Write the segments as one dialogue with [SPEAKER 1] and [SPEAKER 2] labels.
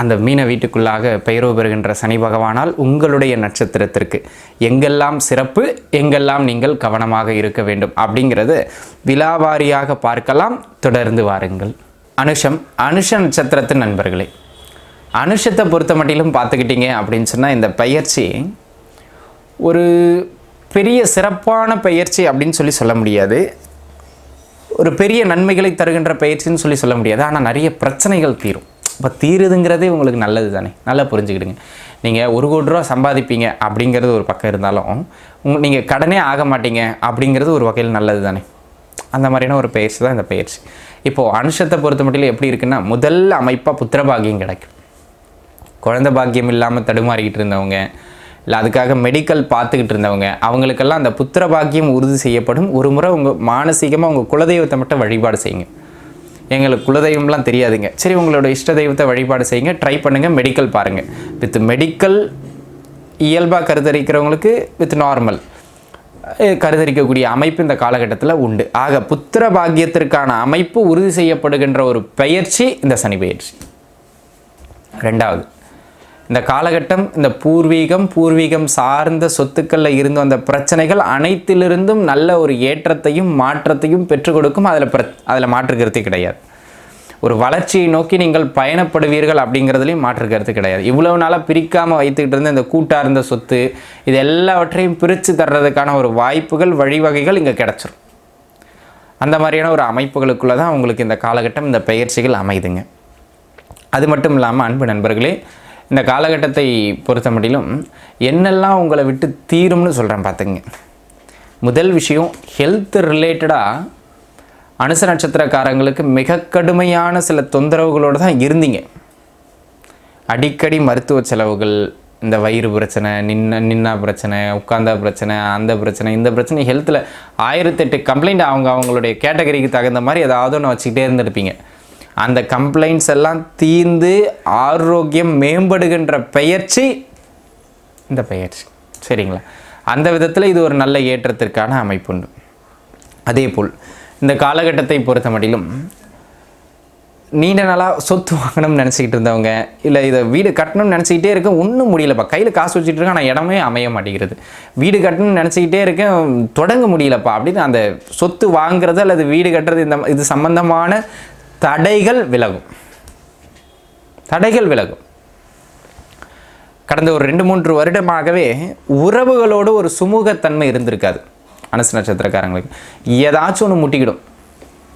[SPEAKER 1] அந்த மீன வீட்டுக்குள்ளாக பெயரோ பெறுகின்ற சனி பகவானால் உங்களுடைய நட்சத்திரத்திற்கு எங்கெல்லாம் சிறப்பு எங்கெல்லாம் நீங்கள் கவனமாக இருக்க வேண்டும் அப்படிங்கிறது விலாவாரியாக பார்க்கலாம். தொடர்ந்து வாருங்கள். அனுஷம் அனுஷ நட்சத்திரத்தின் நண்பர்களே அனுஷத்தை பொறுத்த மட்டிலும் பார்த்துக்கிட்டீங்க அப்படின்னு சொன்னால் இந்த பயிற்சி ஒரு பெரிய சிறப்பான பயிற்சி அப்படின்னு சொல்லி சொல்ல முடியாது. ஒரு பெரிய நன்மைகளை தருகின்ற பயிற்சின்னு சொல்லி சொல்ல முடியாது. ஆனால் நிறைய பிரச்சனைகள் தீரும். இப்போ தீருதுங்கிறதே உங்களுக்கு நல்லது தானே? நல்லா புரிஞ்சுக்கிடுங்க. நீங்கள் ஒரு கோடி ரூபா சம்பாதிப்பீங்க அப்படிங்கிறது ஒரு பக்கம் இருந்தாலும் உங் நீங்கள் கடனே ஆக மாட்டீங்க அப்படிங்கிறது ஒரு வகையில் நல்லது தானே? அந்த மாதிரியான ஒரு பயிற்சி தான் இந்த பயிற்சி. இப்போது அனுஷத்தை பொறுத்த மட்டும் எப்படி இருக்குன்னா முதல் அமைப்பாக புத்திரபாகியம் கிடைக்கும். குழந்தை பாக்கியம் இல்லாமல் தடுமாறிக்கிட்டு இருந்தவங்க இல்லை அதுக்காக மெடிக்கல் பார்த்துக்கிட்டு இருந்தவங்க அவங்களுக்கெல்லாம் அந்த புத்திர பாக்கியம் உறுதி செய்யப்படும். ஒரு முறை உங்கள் மானசீகமாக உங்கள் குலதெய்வத்தை மட்டும் வழிபாடு செய்யுங்க. எங்களுக்கு குலதெய்வம்லாம் தெரியாதுங்க. சரி உங்களோட இஷ்ட தெய்வத்தை வழிபாடு செய்யுங்க. ட்ரை பண்ணுங்கள் மெடிக்கல் பாருங்கள் வித் மெடிக்கல் இயல்பாக கருத்தரிக்கிறவங்களுக்கு வித் நார்மல் கருத்தரிக்கக்கூடிய அமைப்பு இந்த காலகட்டத்தில் உண்டு. ஆக புத்திர பாக்கியத்திற்கான அமைப்பு உறுதி செய்யப்படுகின்ற ஒரு பயிற்சி இந்த சனி பயிற்சி ரெண்டாவது இந்த காலகட்டம் இந்த பூர்வீகம் பூர்வீகம் சார்ந்த சொத்துக்களில் இருந்து வந்த பிரச்சனைகள் அனைத்திலிருந்தும் நல்ல ஒரு ஏற்றத்தையும் மாற்றத்தையும் பெற்றுக் கொடுக்கும். அதில் பிர அதில் மாற்று கிடையாது. ஒரு வளர்ச்சியை நோக்கி நீங்கள் பயணப்படுவீர்கள் அப்படிங்கிறதுலையும் மாற்று கருத்து கிடையாது. இவ்வளவு நாளாக பிரிக்காமல் வைத்துக்கிட்டு இருந்த இந்த கூட்டார்ந்த சொத்து இது எல்லாவற்றையும் பிரித்து தர்றதுக்கான ஒரு வாய்ப்புகள் வழிவகைகள் இங்கே கிடச்சிரும். அந்த மாதிரியான ஒரு அமைப்புகளுக்குள்ளே தான் உங்களுக்கு இந்த காலகட்டம் இந்த பயிற்சிகள் அமைதுங்க. அது மட்டும் இல்லாமல் அன்பு நண்பர்களே இந்த காலகட்டத்தை பொறுத்த முடியலும் என்னெல்லாம் உங்களை விட்டு தீரும்னு சொல்கிறேன் பார்த்துங்க முதல் விஷயம் ஹெல்த் ரிலேட்டடாக அனுச நட்சத்திரக்காரங்களுக்கு மிக கடுமையான சில தொந்தரவுகளோடு தான் இருந்தீங்க. அடிக்கடி மருத்துவ செலவுகள் இந்த வயிறு பிரச்சனை நின்ன நின்னா பிரச்சனை உட்காந்தா பிரச்சனை அந்த பிரச்சனை இந்த பிரச்சனை ஹெல்த்தில் ஆயிரத்தெட்டு கம்ப்ளைண்ட் அவங்க அவங்களுடைய கேட்டகரிக்கு தகுந்த மாதிரி ஏதாவது ஒன்று வச்சுக்கிட்டே இருந்திருப்பீங்க. அந்த கம்ப்ளைண்ட்ஸ் எல்லாம் தீர்ந்து ஆரோக்கியம் மேம்படுகின்ற பயிற்சி இந்த பயிற்சி சரிங்களா? அந்த விதத்தில் இது ஒரு நல்ல ஏற்றத்திற்கான அமைப்புண்டு அதே போல் இந்த காலகட்டத்தை பொறுத்த மட்டிலும் நீண்ட நாளாக சொத்து வாங்கணும்னு நினச்சிக்கிட்டு இருந்தவங்க இல்லை இதை வீடு கட்டணும்னு நினச்சிக்கிட்டே இருக்கேன் ஒன்றும் முடியலப்பா. கையில் காசு வச்சுட்டு இருக்கேன் ஆனால் இடமே அமைய மாட்டேங்கிறது. வீடு கட்டணும்னு நினச்சிக்கிட்டே இருக்கேன் தொடங்க முடியலப்பா. அப்படின்னு அந்த சொத்து வாங்குறது அல்லது வீடு கட்டுறது இந்த இது சம்பந்தமான தடைகள் விலகும். தடைகள் விலகும். கடந்த ஒரு ரெண்டு மூன்று வருடமாகவே உறவுகளோடு ஒரு சுமூகத்தன்மை இருந்திருக்காது. அனசு நட்சத்திரக்காரங்களுக்கு. ஏதாச்சும் ஒன்று முட்டிக்கிடும்.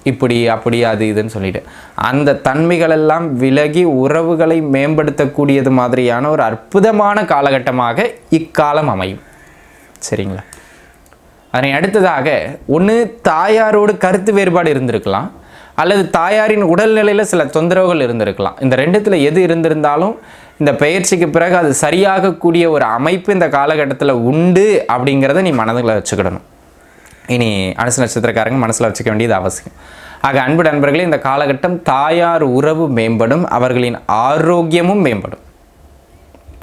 [SPEAKER 1] இப்படி அப்படி அது இதுன்னு சொல்லிட்டு. அந்த தன்மைகளெல்லாம் விலகி உறவுகளை மேம்படுத்தக்கூடியது மாதிரியான ஒரு அற்புதமான காலகட்டமாக இக்காலம் அமையும். சரிங்களா? அதனை அடுத்ததாக ஒன்று தாயாரோடு கருத்து வேறுபாடு இருந்திருக்கலாம். அல்லது தாயாரின் உடல்நிலையில் சில தொந்தரவுகள் இருந்திருக்கலாம். இந்த ரெண்டுத்தில் எது இருந்திருந்தாலும் இந்த பயிற்சிக்கு பிறகு அது சரியாகக்கூடிய ஒரு அமைப்பு இந்த காலகட்டத்தில் உண்டு அப்படிங்கிறத நீ மனதில் வச்சுக்கிடணும். இனி அனுசு நட்சத்திரக்காரங்க மனசில் வச்சுக்க வேண்டியது அவசியம். ஆக அன்பு நண்பர்களே இந்த காலகட்டம் தாயார் உறவு மேம்படும் அவர்களின் ஆரோக்கியமும் மேம்படும்.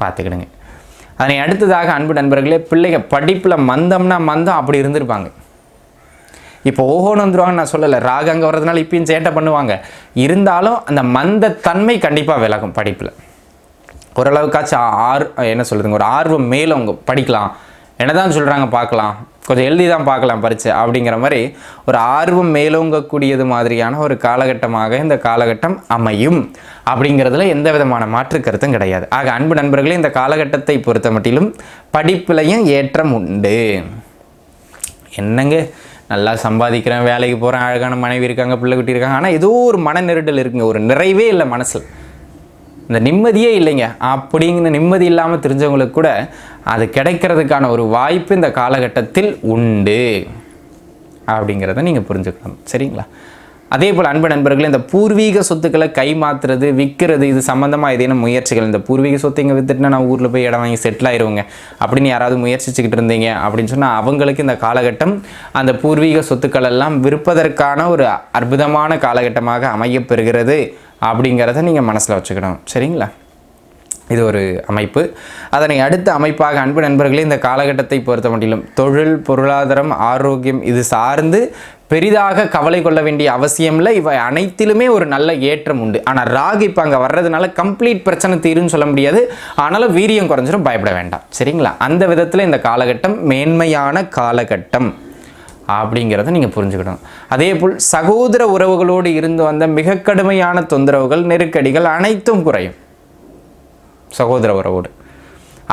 [SPEAKER 1] பார்த்துக்கிடுங்க. அதனை அடுத்ததாக அன்பு நண்பர்களே பிள்ளைங்க படிப்பில் மந்தம்னா மந்தம் அப்படி இருந்திருப்பாங்க. இப்போ ஓஹோன்னு வந்துருவாங்கன்னு நான் சொல்லலை. ராக அங்கே வர்றதுனால இப்பயும் சேட்டை பண்ணுவாங்க. இருந்தாலும் அந்த மந்த தன்மை கண்டிப்பாக விலகும் படிப்பில். ஓரளவுக்காச்சும் ஆர் என்ன சொல்கிறதுங்க ஒரு ஆர்வம் மேலும் அவங்க படிக்கலாம். என்னதான் சொல்கிறாங்க பார்க்கலாம். கொஞ்சம் எழுதி தான் பார்க்கலாம் பரீட்சை அப்படிங்கிற மாதிரி ஒரு ஆர்வம் மேலோங்கக்கூடியது மாதிரியான ஒரு காலகட்டமாக இந்த காலகட்டம் அமையும். அப்படிங்கிறதுல எந்த விதமான மாற்று கருத்தும் கிடையாது. ஆக அன்பு நண்பர்களே இந்த காலகட்டத்தை பொறுத்த மட்டிலும் படிப்புலையும் ஏற்றம் உண்டு. என்னங்க? நல்லா சம்பாதிக்கிறேன் வேலைக்கு போகிறேன் அழகான மனைவி இருக்காங்க பிள்ளை குட்டி இருக்காங்க. ஆனால் ஏதோ ஒரு மன நெருடல் இருக்குங்க ஒரு நிறைவே இல்லை மனசில். இந்த நிம்மதியே இல்லைங்க. அப்படிங்கிற நிம்மதி இல்லாமல் தெரிஞ்சவங்களுக்கு கூட அது கிடைக்கிறதுக்கான ஒரு வாய்ப்பு இந்த காலகட்டத்தில் உண்டு. அப்படிங்கிறத நீங்கள் புரிஞ்சுக்கணும் சரிங்களா? அதே போல் அன்பு நண்பர்களே இந்த பூர்வீக சொத்துக்களை கை மாற்றுறது விற்கிறது இது சம்மந்தமாக ஏதேனும் முயற்சிகள் இந்த பூர்வீக சொத்து இங்கே வித்துட்டுனா நான் ஊரில் போய் இடம் வாங்கி செட்டில் ஆயிடுவோங்க அப்படின்னு யாராவது முயற்சிச்சுக்கிட்டு இருந்தீங்க அப்படின்னு சொன்னால் அவங்களுக்கு இந்த காலகட்டம் அந்த பூர்வீக சொத்துக்கள் எல்லாம் விற்பதற்கான ஒரு அற்புதமான காலகட்டமாக அமையப்பெறுகிறது அப்படிங்கிறத நீங்கள் மனசில் வச்சுக்கணும். சரிங்களா? இது ஒரு அமைப்பு. அதனை அடுத்த அமைப்பாக அன்பு நண்பர்களே இந்த காலகட்டத்தை பொறுத்த மட்டிலும் தொழில் பொருளாதாரம் ஆரோக்கியம் இது சார்ந்து பெரிதாக கவலை கொள்ள வேண்டிய அவசியம் இல்லை இவை அனைத்திலுமே ஒரு நல்ல ஏற்றம் உண்டு. ஆனால் ராகு இப்போ அங்கே வர்றதுனால கம்ப்ளீட் பிரச்சனை தீரும்னு சொல்ல முடியாது. ஆனாலும் வீரியம் குறைஞ்சிடும் பயப்பட வேண்டாம். சரிங்களா? அந்த விதத்தில் இந்த காலகட்டம் மேன்மையான காலகட்டம் அப்படிங்கிறத நீங்கள் புரிஞ்சுக்கணும். அதே போல் சகோதர உறவுகளோடு இருந்து வந்த மிக கடுமையான தொந்தரவுகள் நெருக்கடிகள் அனைத்தும் குறையும். சகோதர உறவோடு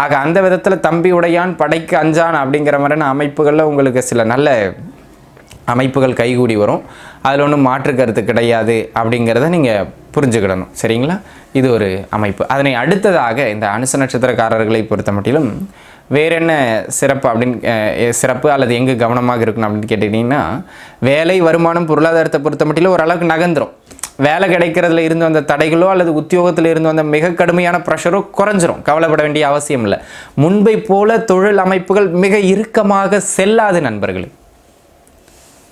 [SPEAKER 1] ஆக அந்த விதத்தில் தம்பி உடையான் படைக்கு அஞ்சான் அப்படிங்கிற மாதிரியான அமைப்புகளில் உங்களுக்கு சில நல்ல அமைப்புகள் கைகூடி வரும். அதில் ஒன்றும் மாற்று கருத்து கிடையாது அப்படிங்கிறத நீங்கள் புரிஞ்சுக்கிடணும். சரிங்களா? இது ஒரு அமைப்பு. அதனை அடுத்ததாக இந்த அனுச நட்சத்திரக்காரர்களை பொறுத்த மட்டிலும் வேற என்ன சிறப்பு அப்படின்னு சிறப்பு அல்லது எங்கே கவனமாக இருக்கணும் அப்படின்னு கேட்டுக்கிட்டிங்கன்னா வேலை வருமானம் பொருளாதாரத்தை பொறுத்த மட்டிலும் ஓரளவுக்கு நகர்ந்துடும் வேலை கிடைக்கிறதுல இருந்து வந்த தடைகளோ அல்லது உத்தியோகத்தில் இருந்து வந்த மிக கடுமையான ப்ரெஷரோ குறைஞ்சிரும். கவலைப்பட வேண்டிய அவசியம் இல்லை. முன்பை போல தொழில் அமைப்புகள் மிக இறுக்கமாக செல்லாது நண்பர்களே.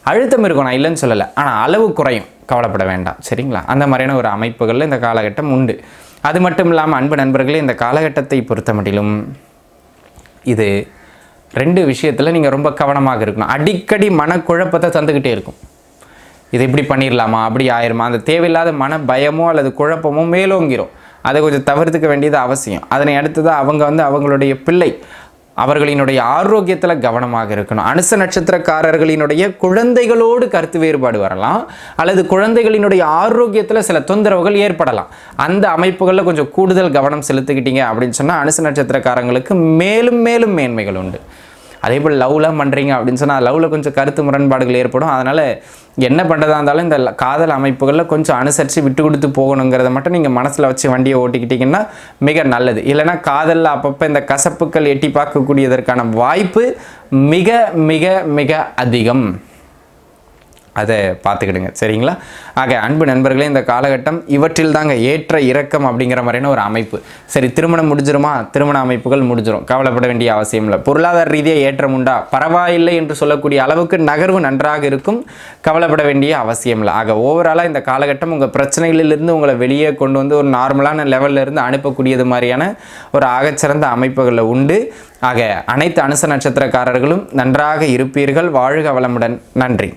[SPEAKER 1] அழுத்தம் இருக்கும் நான் இல்லைன்னு சொல்லலை. ஆனால் அளவு குறையும். கவலைப்பட வேண்டாம். சரிங்களா? அந்த மாதிரியான ஒரு அமைப்புகளில் இந்த காலகட்டம் உண்டு. அது மட்டும் இல்லாமல் அன்பு நண்பர்களே இந்த காலகட்டத்தை பொறுத்த மட்டிலும் இது ரெண்டு விஷயத்தில் நீங்கள் ரொம்ப கவனமாக இருக்கணும். அடிக்கடி மனக்குழப்பத்தை தந்துக்கிட்டே இருக்கும். இது இப்படி பண்ணிடலாமா அப்படி ஆயிருமா? அந்த தேவையில்லாத மன பயமோ அல்லது குழப்பமோ மேலோங்கிரும். அதை கொஞ்சம் தவிர்த்துக்க வேண்டியது அவசியம். அதனை அடுத்தது அவங்க வந்து அவங்களுடைய பிள்ளை அவர்களினுடைய ஆரோக்கியத்தில் கவனமாக இருக்கணும். அனுச நட்சத்திரக்காரர்களினுடைய குழந்தைகளோடு கருத்து வேறுபாடு வரலாம். அல்லது குழந்தைகளினுடைய ஆரோக்கியத்தில் சில தொந்தரவுகள் ஏற்படலாம். அந்த அமைப்புகளில் கொஞ்சம் கூடுதல் கவனம் செலுத்திக்கிட்டீங்க அப்படின்னு சொன்னால் அனுச நட்சத்திரக்காரங்களுக்கு மேலும் மேலும் மேன்மைகள் உண்டு. அதே போல் லவ்லாம் பண்ணுறீங்க அப்படின்னு சொன்னால் லவ்வில் கொஞ்சம் கருத்து முரண்பாடுகள் ஏற்படும். அதனால் என்ன பண்ணுறதா இருந்தாலும் இந்த காதல் அமைப்புகளில் கொஞ்சம் அனுசரித்து விட்டு கொடுத்து போகணுங்கிறத மட்டும் நீங்கள் மனசில் வச்சு வண்டியை ஓட்டிக்கிட்டிங்கன்னா மிக நல்லது. இல்லைன்னா காதலில் அப்பப்போ இந்த கசப்புக்கள் எட்டி பார்க்கக்கூடியதற்கான வாய்ப்பு மிக மிக மிக அதிகம். அதை பார்த்துக்கிடுங்க. சரிங்களா? ஆக அன்பு நண்பர்களே இந்த காலகட்டம் இவற்றில் தாங்க ஏற்ற இறக்கம் அப்படிங்கிற மாதிரியான ஒரு அமைப்பு. சரி திருமணம் முடிஞ்சிருமா? திருமண அமைப்புகள் முடிஞ்சிரும். கவலைப்பட வேண்டிய அவசியம் இல்லை. பொருளாதார ரீதியாக ஏற்றம் உண்டா? பரவாயில்லை என்று சொல்லக்கூடிய அளவுக்கு நகர்வு நன்றாக இருக்கும். கவலைப்பட வேண்டிய அவசியம் இல்லை. ஆக ஓவராலாக இந்த காலகட்டம் உங்கள் பிரச்சனைகளிலிருந்து உங்களை வெளியே கொண்டு வந்து ஒரு நார்மலான லெவல்லிருந்து அனுப்பக்கூடியது மாதிரியான ஒரு ஆகச்சிறந்த அமைப்புகளில் உண்டு. ஆக அனைத்து அனுச நட்சத்திரக்காரர்களும் நன்றாக இருப்பீர்கள். வாழ்க வளமுடன். நன்றி.